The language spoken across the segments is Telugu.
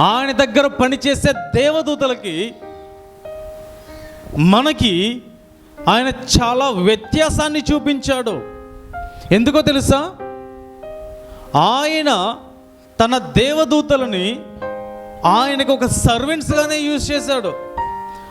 ఆయన దగ్గర పనిచేసే దేవదూతలకి మనకి ఆయన చాలా వ్యత్యాసాన్ని చూపించాడు. ఎందుకో తెలుసా? ఆయన తన దేవదూతలని ఆయనకు ఒక సర్వెంట్స్గానే యూజ్ చేశాడు.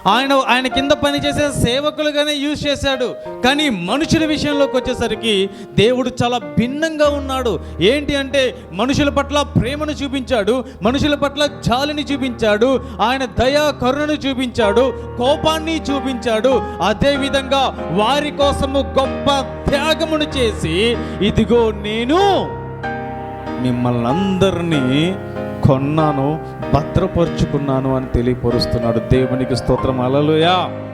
ఆయన ఆయన కింద పనిచేసే సేవకులుగానే యూజ్ చేశాడు. కానీ మనుషుల విషయంలోకి వచ్చేసరికి దేవుడు చాలా భిన్నంగా ఉన్నాడు. ఏంటి అంటే మనుషుల పట్ల ప్రేమను చూపించాడు మనుషుల పట్ల జాలిని చూపించాడు ఆయన దయా కరుణను చూపించాడు కోపాన్ని చూపించాడు. అదేవిధంగా వారి కోసము గొప్ప త్యాగమును చేసి ఇదిగో నేను మిమ్మల్ని అందరినీ కొన్నాను భద్రపరుచుకున్నాను అని తెలియపరుస్తున్నాడు. దేవునికి స్తోత్రం. అలలుయా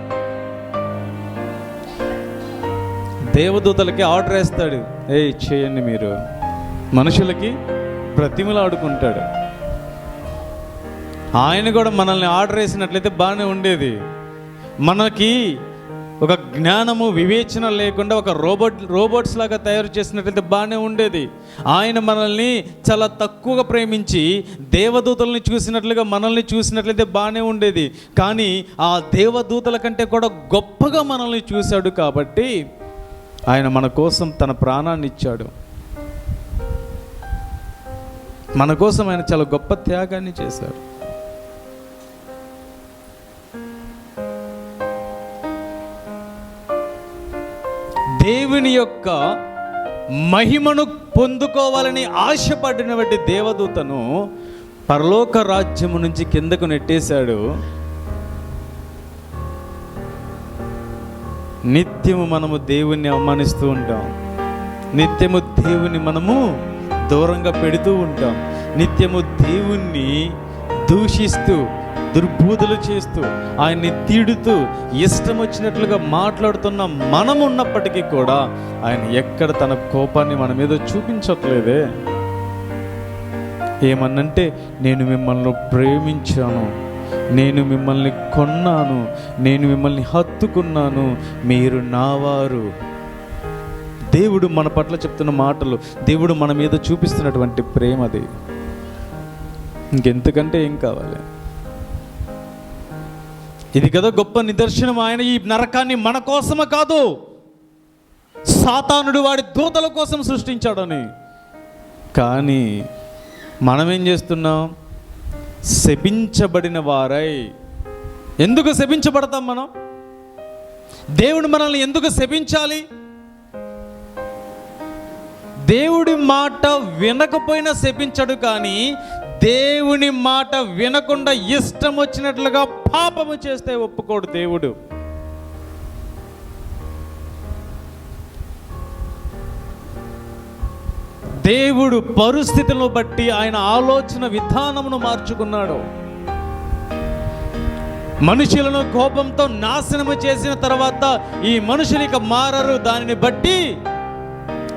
దేవదూతలకి ఆర్డర్ వేస్తాడు. ఏ చేయండి మీరు. మనుషులకి బ్రతిమలాడుకుంటాడు. ఆయన కూడా మనల్ని ఆర్డర్ వేసినట్లయితే బాగానే ఉండేది. మనకి ఒక జ్ఞానము వివేచన లేకుండా ఒక రోబోట్ రోబోట్స్ లాగా తయారు చేసినట్లయితే బాగానే ఉండేది. ఆయన మనల్ని చాలా తక్కువగా ప్రేమించి దేవదూతల్ని చూసినట్లుగా మనల్ని చూసినట్లయితే బాగానే ఉండేది. కానీ ఆ దేవదూతల కంటే కూడా గొప్పగా మనల్ని చూశాడు కాబట్టి ఆయన మన కోసం తన ప్రాణాన్ని ఇచ్చాడు. మన కోసం ఆయన చాలా గొప్ప త్యాగాన్ని చేశాడు. దేవుని యొక్క మహిమను పొందుకోవాలని ఆశపడినటువంటి దేవదూతను పరలోక రాజ్యము నుంచి కిందకు నెట్టేశాడు. నిత్యము మనము దేవుణ్ణి అవమానిస్తూ ఉంటాం. నిత్యము దేవుని మనము దూరంగా పెడుతూ ఉంటాం. నిత్యము దేవుణ్ణి దూషిస్తూ దుర్బోధలు చేస్తూ ఆయన్ని తిడుతూ ఇష్టం వచ్చినట్లుగా మాట్లాడుతున్న మనం ఉన్నప్పటికీ కూడా ఆయన ఎక్కడ తన కోపాన్ని మన మీద చూపించట్లేదే. ఏమన్నంటే నేను మిమ్మల్ని ప్రేమించాను నేను మిమ్మల్ని కొన్నాను నేను మిమ్మల్ని హత్తుకున్నాను మీరు నావారు. దేవుడు మన పట్ల చెప్తున్న మాటలు దేవుడు మన మీద చూపిస్తున్నటువంటి ప్రేమ అది. ఇంకెంతకంటే ఏం కావాలి? ఇది కదా గొప్ప నిదర్శనం. ఆయన ఈ నరకాన్ని మన కోసమే కాదు సాతానుడు వాడి దూతల కోసం సృష్టించాడని. కానీ మనం ఏం చేస్తున్నాం? శపించబడిన వారై. ఎందుకు శపించబడతాం మనం? దేవుడు మనల్ని ఎందుకు శపించాలి? దేవుడి మాట వినకపోయినా శపించడు కానీ దేవుని మాట వినకుండా ఇష్టం వచ్చినట్లుగా పాపము చేస్తే ఒప్పుకోడు దేవుడు. దేవుడు పరిస్థితులను బట్టి ఆయన ఆలోచన విధానమును మార్చుకున్నాడు. మనుషులను కోపంతో నాశనము చేసిన తర్వాత ఈ మనుషులు ఇక మారరు. దానిని బట్టి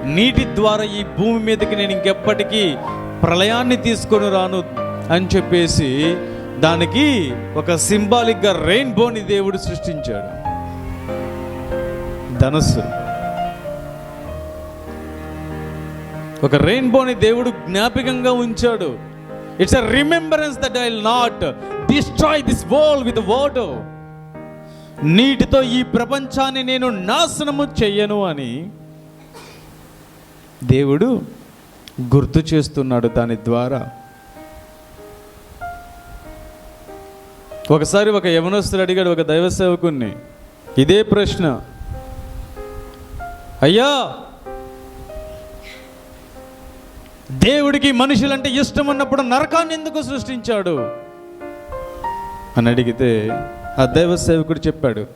నీటి ద్వారా ఈ భూమి మీదకి నేను ఇంకెప్పటికీ ప్రళయాన్ని తీసుకొని రాను అని చెప్పేసి దానికి ఒక సింబాలిక్గా రెయిన్బోని దేవుడు సృష్టించాడు. ధనస్సు. ఒక రెయిన్బోని దేవుడు జ్ఞాపకంగా ఉంచాడు. It's a remembrance that I not destroy this world with water నీటితో ఈ ప్రపంచాన్ని నేను నాశనము చెయ్యను అని దేవుడు గుర్తు చేస్తున్నాడు దాని ద్వారా. ఒకసారి ఒక యవనస్తుడు అడిగాడు ఒక దైవ సేవకుణ్ణి ఇదే ప్రశ్న. అయ్యా దేవుడికి మనుషులంటే ఇష్టం ఉన్నప్పుడు నరకాన్ని ఎందుకు సృష్టించాడు? అని అడిగితే ఆ దైవ సేవకుడు చెప్పాడు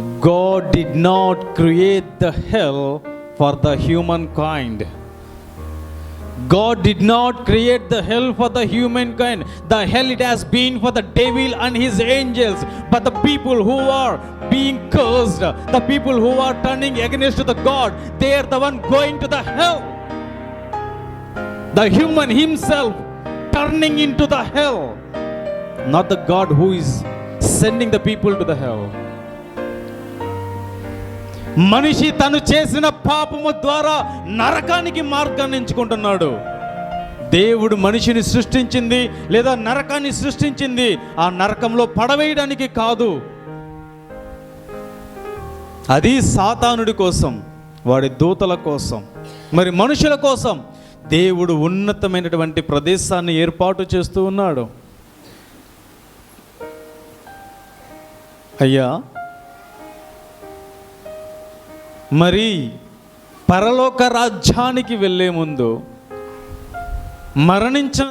god did not create the hell for the humankind. God did not create the hell for the humankind. The hell it has been for the devil and his angels. But the people who are being cursed, the people who are turning against the God, they are the one going to the hell. The human himself turning into the hell, not the God who is sending the people to the hell. మనిషి తను చేసిన పాపము ద్వారా నరకానికి మార్గాన్ని ఎంచుకుంటున్నాడు. దేవుడు మనిషిని సృష్టించింది లేదా నరకాన్ని సృష్టించింది ఆ నరకంలో పడవేయడానికి కాదు. అది సాతానుడి కోసం వాడి దూతల కోసం మరి మనుషుల కోసం దేవుడు ఉన్నతమైనటువంటి ప్రదేశాన్ని ఏర్పాటు చేస్తూ ఉన్నాడు. అయ్యా మరి పరలోక రాజ్యానికి వెళ్ళే ముందు మరణించిన